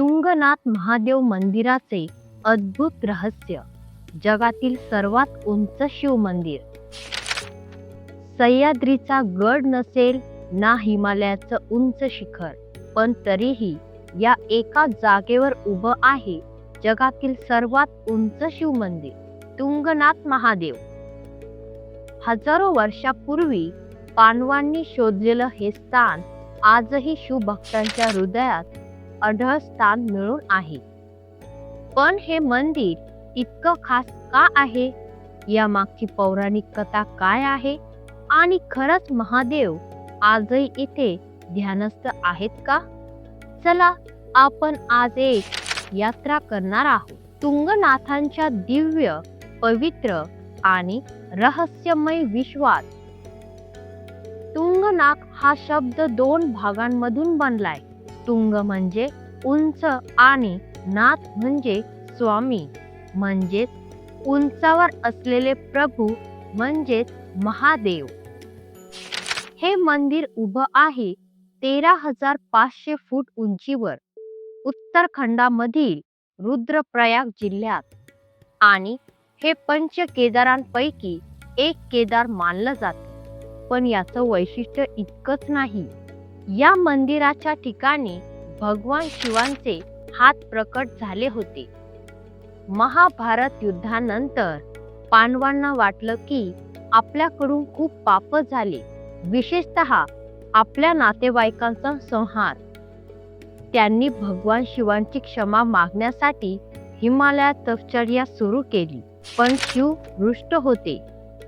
तुंगनाथ महादेव मंदिराचे अद्भुत रहस्य. जगातील सर्वात उंच शिव मंदिर. सह्याद्रीचा गड नसेल ना हिमालयाचं उंच शिखर पण तरीही या एका जागेवर उभं आहे जगातील सर्वात उंच शिव मंदिर तुंगनाथ महादेव. हजारो वर्षापूर्वी पांडवांनी शोधलेलं हे स्थान आजही शिवभक्तांच्या हृदयात अढळ स्थान मिळून आहे. पण हे मंदिर इतकं खास का आहे? या मागची पौराणिक कथा काय आहे? आणि खरंच महादेव आजही इथे ध्यानस्थ आहेत का? चला आपण आज एक यात्रा करणार आहोत. तुंगनाथांच्या दिव्य पवित्र आणि रहस्यमय विश्वात. तुंगनाथ हा शब्द दोन भागांमधून बनलाय. तुंग म्हणजे उंच आणि नाथ म्हणजे स्वामी. म्हणजेच उंचावर असलेले प्रभू म्हणजेच महादेव. हे मंदिर उभं आहे तेरा हजार पाचशे फूट उंचीवर उत्तरखंडामधील रुद्रप्रयाग जिल्ह्यात. आणि हे पंच केदारांपैकी एक केदार मानलं जात. पण याचं वैशिष्ट्य इतकंच नाही. या मंदिराच्या ठिकाणी भगवान शिवांचे हात प्रकट झाले होते. महाभारत युद्धानंतर पांडवांना वाटलं की आपल्याकडून खूप पाप झाले विशेषतः आपल्या नातेवाईकांचा संहार. त्यांनी भगवान शिवांची क्षमा मागण्यासाठी हिमालयात तपश्चर्या सुरू केली पण शिव रुष्ट होते.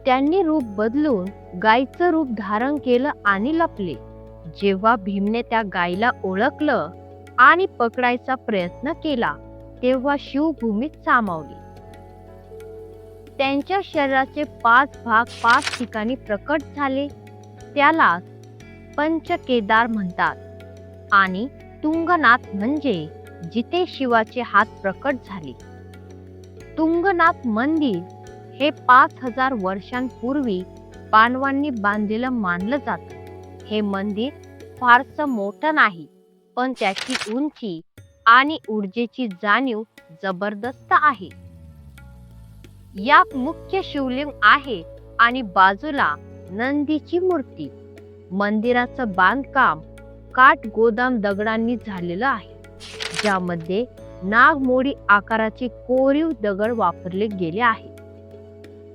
त्यांनी रूप बदलून गायीचं रूप धारण केलं आणि लपले. जेव्हा भीमने त्या गायीला ओळखलं आणि पकडायचा प्रयत्न केला तेव्हा शिव भूमीत सामावले. त्यांच्या शरीराचे पाच भाग पाच ठिकाणी प्रकट झाले. त्याला पंचकेदार म्हणतात आणि तुंगनाथ म्हणजे जिथे शिवाचे हात प्रकट झाले. तुंगनाथ मंदिर हे पाच हजार वर्षांपूर्वी पांडवांनी बांधलेलं मानलं जातं. हे मंदिर फारसं मोठं नाही. पण त्याची उंची आणि ऊर्जेची जाणीव जबरदस्त आहे. यात मुख्य शिवलिंग आहे आणि बाजूला नंदीची मूर्ती. मंदिराचं बांधकाम काट गोदाम दगडांनी झालेलं आहे ज्यामध्ये नागमोडी आकाराचे कोरीव दगड वापरले गेले आहे.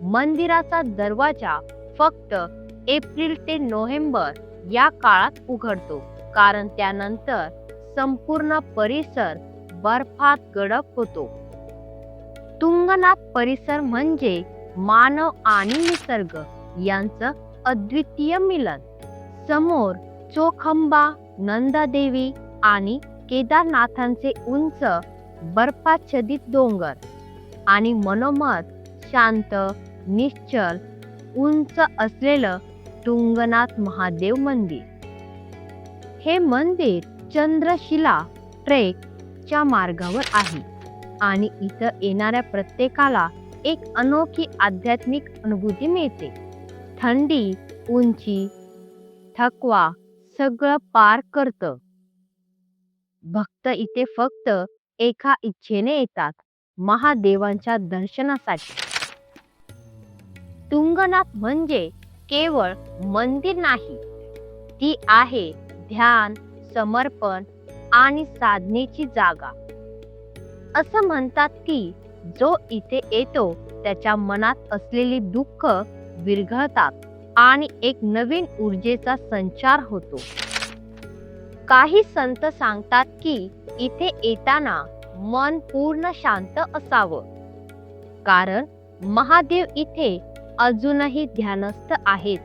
मंदिराचा दरवाजा फक्त एप्रिल ते नोव्हेंबर या काळात उघडतो. कारण त्यानंतर संपूर्ण परिसर बर्फात गडप होतो. तुंगनाथ परिसर म्हणजे मानव आणि निसर्ग यांचं अद्वितीय मिलन. समोर चोखंबा नंदादेवी आणि केदारनाथांचे उंच बर्फाच्छदित डोंगर आणि मनोमत शांत निश्चल उंच असलेलं तुंगनाथ महादेव मंदिर. हे मंदिर चंद्रशिला ट्रेकच्या मार्गावर आहे आणि इथं येणाऱ्या प्रत्येकाला एक अनोखी आध्यात्मिक अनुभूती मिळते. थंडी उंची थकवा सगळं पार करतं. भक्त इथे फक्त एका इच्छेने येतात महादेवांच्या दर्शनासाठी. तुंगनाथ म्हणजे केवळ मंदिर नाही ती आहे ध्यान समर्पण आणि साधनेची जागा. असं म्हणतात की जो इथे येतो त्याच्या मनात असलेली दुःख विरघळतात आणि एक नवीन ऊर्जेचा संचार होतो. काही संत सांगतात की इथे येताना मन पूर्ण शांत असावं. कारण महादेव इथे अजूनही ध्यानस्थ आहेत.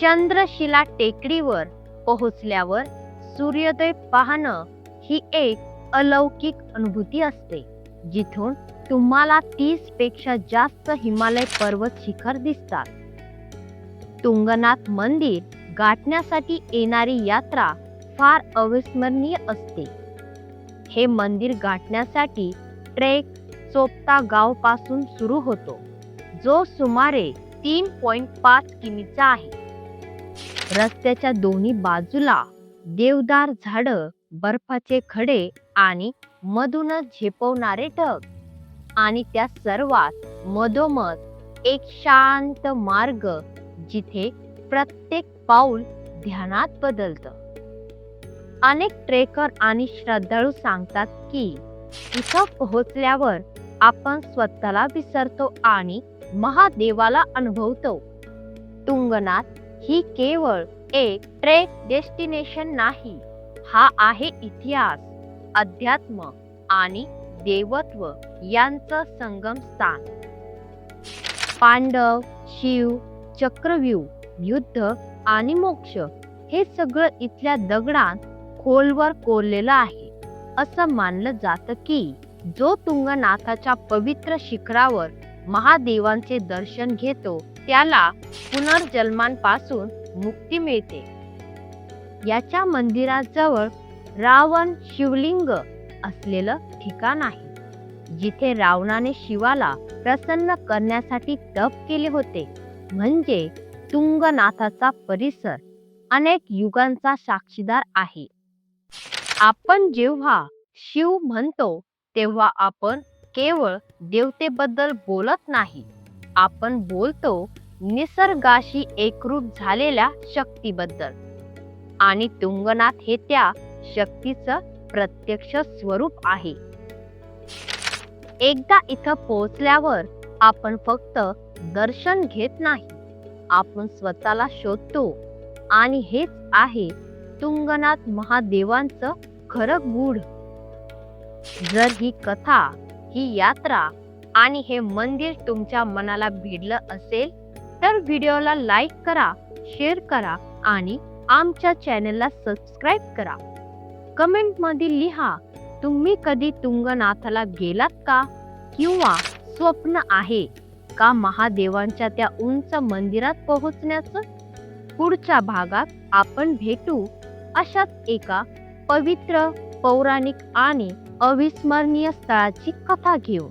चंद्रशिला टेकडीवर पोहोचल्यावर सूर्योदय पाहणं ही एक अलौकिक अनुभूती असते जिथून तुम्हाला तीसपेक्षा जास्त हिमालय पर्वत शिखर दिसतात. तुंगनाथ मंदिर गाठण्यासाठी येणारी यात्रा फार अविस्मरणीय असते. हे मंदिर गाठण्यासाठी ट्रेक चोपता गावपासून सुरू होतो जो सुमारे तीन पॉइंट पाच किमीचा आहे. रस्त्याच्या दोन्ही बाजूला देवदार झाडं बर्फाचे खडे आणि मधूनच झेपवणारे ढग. आणि त्या सर्वात मधोमध एक शांत मार्ग जिथे प्रत्येक पाऊल ध्यानात बदलतं. अनेक ट्रेकर आणि श्रद्धाळू सांगतात की इथं पोहोचल्यावर आपण स्वतःला विसरतो आणि महादेवाला अनुभवतो. तुंगनाथ ही केवळ एक ट्रेक डेस्टिनेशन नाही हा आहे इतिहास अध्यात्म आणि देवत्व यांचं संगम स्थान. पांडव शिव चक्रव्यूह युद्ध आणि मोक्ष हे सगळं इथल्या दगडात खोलवर कोरलेलं आहे असं मानलं जातं की जो तुंगनाथाच्या पवित्र शिखरावर महादेवांचे दर्शन घेतो त्याला पुनर्जन्मांपासून मुक्ती मिळते. याच्या मंदिराजवळ रावण शिवलिंग असलेलं ठिकाण आहे जिथे रावणाने शिवाला प्रसन्न करण्यासाठी तप केले होते. म्हणजे तुंगनाथाचा परिसर अनेक युगांचा साक्षीदार आहे. आपण जेव्हा शिव म्हणतो तेव्हा आपण केवळ देवतेबद्दल बोलत नाही. आपण बोलतो निसर्गाशी एकरूप झालेल्या शक्तीबद्दल. आणि तुंगनाथ हे त्या शक्तीचं प्रत्यक्ष स्वरूप आहे. एकदा इथं पोहोचल्यावर आपण फक्त दर्शन घेत नाही. आपण स्वतःला शोधतो. आणि हेच आहे तुंगनाथ महादेवांचं खरं गूढ. जर ही कथा ही यात्रा आणि हे मंदिर तुमच्या मनाला भिडलं असेल तर व्हिडिओला लाईक करा शेअर करा आणि आमच्या चॅनलला सबस्क्राईब करा. कमेंटमध्ये लिहा तुम्ही कधी तुंगनाथाला गेलात का? किंवा स्वप्न आहे का महादेवांच्या त्या उंच मंदिरात पोहोचण्याचं? पुढच्या भागात आपण भेटू अशाच एका पवित्र पौराणिक आणि अविस्मरणीय स्थळाची कथा घेऊ.